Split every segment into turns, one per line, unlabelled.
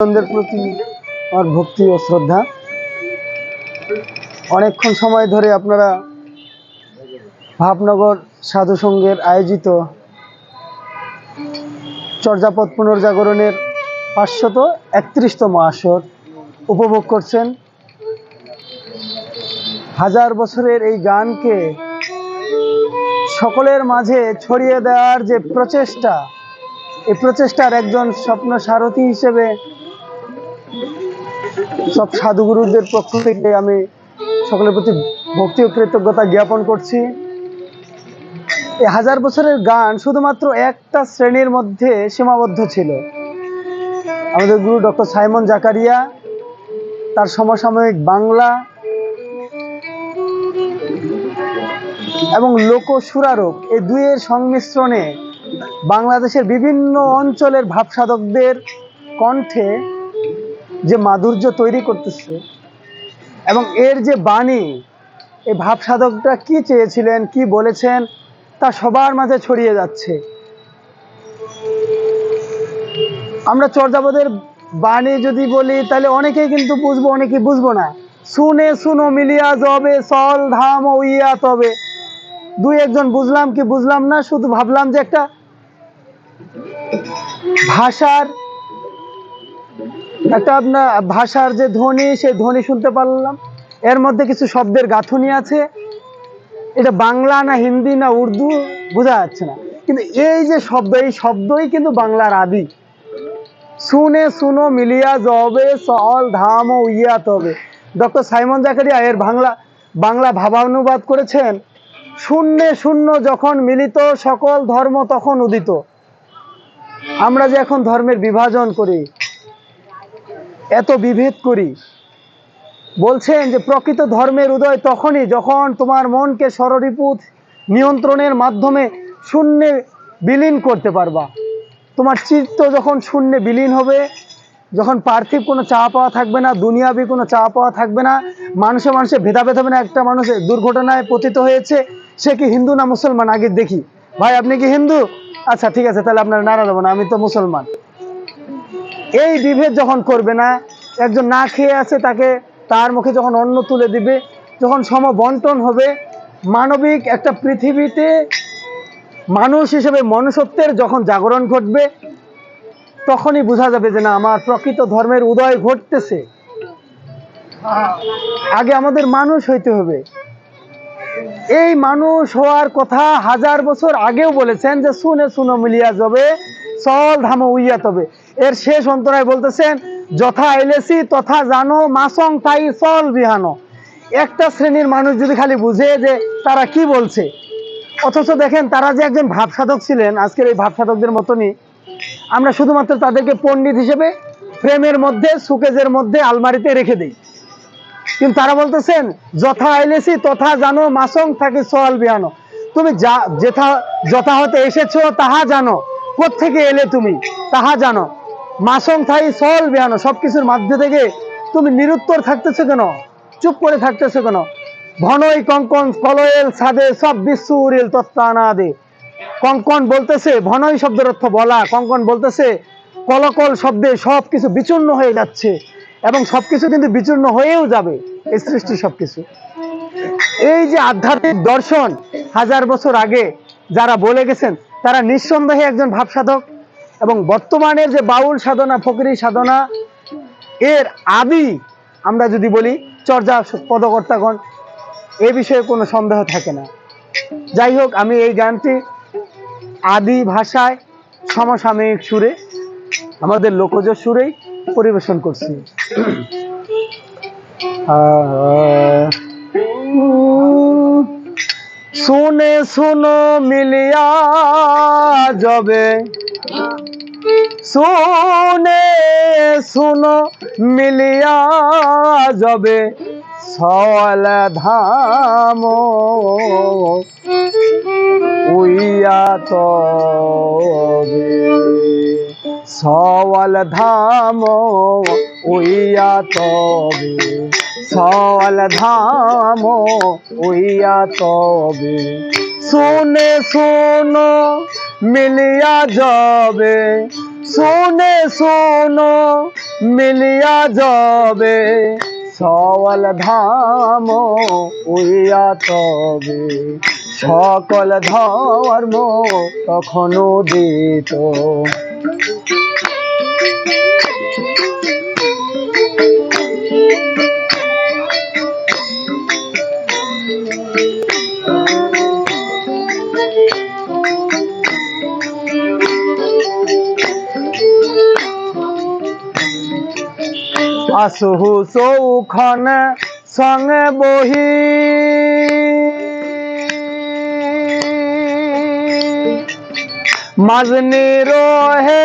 আনন্দের প্রতি আমার ভক্তি ও শ্রদ্ধা। অনেকক্ষণ সময় ধরে আপনারা ভাবনগর সাধু সংঘের আয়োজিত চর্যাপদ পুনর্জাগরণের পাঁচশত একত্রিশতম আসর উপভোগ করছেন। হাজার বছরের এই গানকে সকলের মাঝে ছড়িয়ে দেওয়ার যে প্রচেষ্টা, এই প্রচেষ্টার একজন স্বপ্ন সারথী হিসেবে সব সাধুগুরুদের পক্ষ থেকে আমি সকলের প্রতি ভক্তি ও কৃতজ্ঞতা জ্ঞাপন করছি। হাজার বছরের গান শুধুমাত্র একটা শ্রেণির মধ্যে সীমাবদ্ধ ছিল। আমাদের গুরু ডক্টর সাইমন জাকারিয়া, তার সমসাময়িক বাংলা এবং লোক সুরারোপ এই দুইয়ের সংমিশ্রণে বাংলাদেশের বিভিন্ন অঞ্চলের ভাবসাধকদের কণ্ঠে যে মাধুর্য তৈরি করতেছে এবং এর যে বাণী, এই ভাবসাধকরা কি চেয়েছিলেন, কি বলেছেন, তা সবার মাঝে ছড়িয়ে যাচ্ছে। আমরা চর্যাপদের বাণী যদি বলি, তাহলে অনেকেই কিন্তু বুঝব, অনেকেই বুঝব না। শুনে শুনো, মিলিয়া যবে সল ধাম উইয়া তবে। দুই একজন বুঝলাম কি বুঝলাম না, শুধু ভাবলাম যে একটা ভাষার একটা আপনার ভাষার যে ধ্বনি, সেই ধ্বনি শুনতে পারলাম। এর মধ্যে কিছু শব্দের গাঁথুনি আছে। এটা বাংলা না হিন্দি না উর্দু, বোঝা যাচ্ছে না। কিন্তু এই যে শব্দ, এই শব্দই কিন্তু বাংলার আদি। শুনে শুনো, মিলিয়া জবে সল ধাম ও ইয়া তবে। ডক্টর সাইমন জাকারিয়া এর বাংলা বাংলা ভাবানুবাদ করেছেন, শূন্যে শূন্য যখন মিলিত সকল ধর্ম তখন উদিত। আমরা যে এখন ধর্মের বিভাজন করি এত বিভেদ করি। বলছেন যে, প্রকৃত ধর্মের উদয় তখনই যখন তোমার মনকে স্বররিপুত নিয়ন্ত্রণের মাধ্যমে শূন্যে বিলীন করতে পারবা। তোমার চিত্ত যখন শূন্যে বিলীন হবে, যখন পার্থিব কোনো চা পাওয়া থাকবে না, দুনিয়াবি কোনো চা পাওয়া থাকবে না, মানুষে মানুষে ভেদাভেদ হবে না, একটা মানুষ দুর্ঘটনায় পতিত হয়েছে, সে কি হিন্দু না মুসলমান? আগে দেখি। ভাই, আপনি কি হিন্দু? আচ্ছা ঠিক আছে, তাহলে আপনার নাড়া দেবো না, আমি তো মুসলমান। এই বিভেদ যখন করবে না, একজন না খেয়ে আছে তাকে তার মুখে যখন অন্ন তুলে দিবে, যখন সম বন্টন হবে, মানবিক একটা পৃথিবীতে মানুষ হিসেবে মনুষ্যত্বের যখন জাগরণ ঘটবে, তখনই বোঝা যাবে যে না, আমার প্রকৃত ধর্মের উদয় ঘটতেছে। আগে আমাদের মানুষ হইতে হবে। এই মানুষ হওয়ার কথা হাজার বছর আগেও বলেছেন যে, শুনে, শুনো মিলিয়া যাবে সল ধাম উইয়া তবে এর শেষ অন্তরায় বলতেছেন, যথা আইলেসি তথা জানো, মাসং তাই সল বিহানো। একটা শ্রেণির মানুষ যদি খালি বুঝে যে তারা কি বলছে। অথচ দেখেন, তারা যে একজন ভাবসাধক ছিলেন, আজকের এই ভাবসাধকদের মতনই। আমরা শুধুমাত্র তাদেরকে পণ্ডিত হিসেবে প্রেমের মধ্যে, সুকেজের মধ্যে আলমারিতে রেখে দিই। কিন্তু তারা বলতেছেন, যথা আইলেসি তথা জানো, মাসং থাকে সোয়াল বিহানো। তুমি যা, যেথা, যথাহতে এসেছ, তাহা জানো। থেকে এলে তুমি? তাহা জানো। মাসং থাই সল বিহানো সবকিছুর মধ্যে থেকে তুমি নিরুত্তর থাকতেছো কেন? চুপ করে থাকতেছো কেন? ভনই কঙ্কন কলয়েল সাদে, সব বিশ্ব উড়িল তত্ত্বানা দে কঙ্কন বলতেছে, ভনই শব্দের অর্থ বলা। কঙ্কন বলতেছে, কলকল শব্দে সব কিছু বিচূর্ণ হয়ে যাচ্ছে এবং সবকিছু কিন্তু বিচূর্ণ হয়েও যাবে, এই সৃষ্টি সবকিছু। এই যে আধ্যাত্মিক দর্শন, হাজার বছর আগে যারা বলে গেছেন তারা নিঃসন্দেহে একজন ভাবসাধক এবং বর্তমানের যে বাউল সাধনা, ফকরি সাধনা, এর আদি আমরা যদি বলি, চর্যা পদকর্তাগণ, এ বিষয়ে কোনো সন্দেহ থাকে না। যাই হোক, আমি এই গানটি আদি ভাষায় সমসাময়িক সুরে, আমাদের লোকজ সুরেই পরিবেশন করছি। শুনে শুনো মিলিয়া যাবে। শুনে শুনো মিলিয়া যাবে। সল ধাম উইয়া তবে। সওয়াল ধাম উইয়া তবে। সওয়াল ধাম উইয়া তবে। শুনে, শুনো, মিলিয়া যাবে। শুনে, শুনো, মিলিয়া যাবে। সওয়াল ধাম উইয়া তবে। সকল ধর্ম তখনও দিত। আশুহু চৌখন সঙ্গে বহি। মাজনি রহে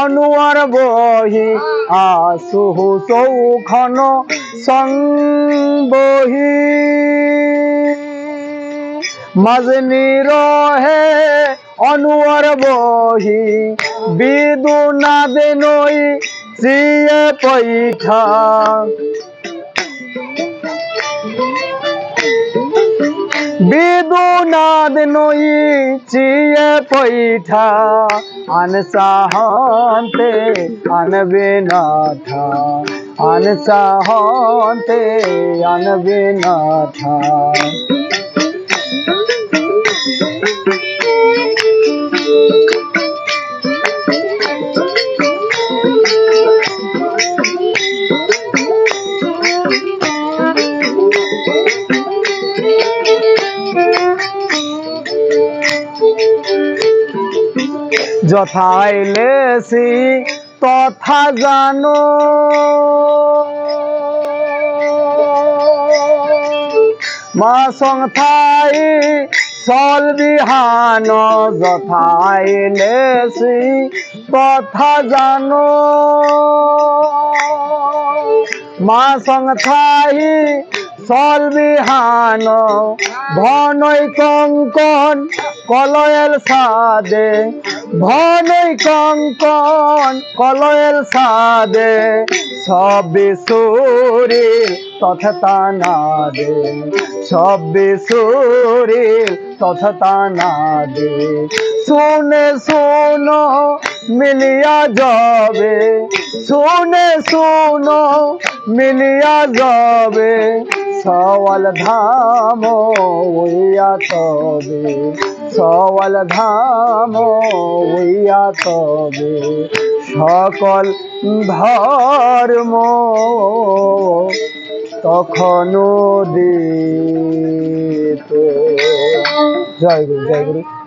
অনুয়ার বহি, আশুহু চৌখন সং বহি। মাজনি রহে অনুয়ার বহি, বিদু নাদে নই চিয়ে পৈঠা বিদুনাদ নই চিয়ে পৈঠা আন সাহন্তে আনবে নাথা যথাই লেসি তথা জানো। মা সংথাই চল বিহান যথাই লেসি তথা জানো। মা সংথাই চল বিহান ভনৈ কঙ্কন, কলয়েল সাদে। ভনৈ কঙ্কন, কলয়েল সাদে। সবে শরীর তথা নাদে। সবে শরীর তথা নাদে। শুনে শোনো মিলিয়া যাবে শুনে শোনো মিলিয়া যাবে সওয়াল ধাম ওইয়া তবে, সওয়াল ধাম ওইয়া তবে, সকল ধর্ম তখনও দিত জয় গুরু জয় গুরু।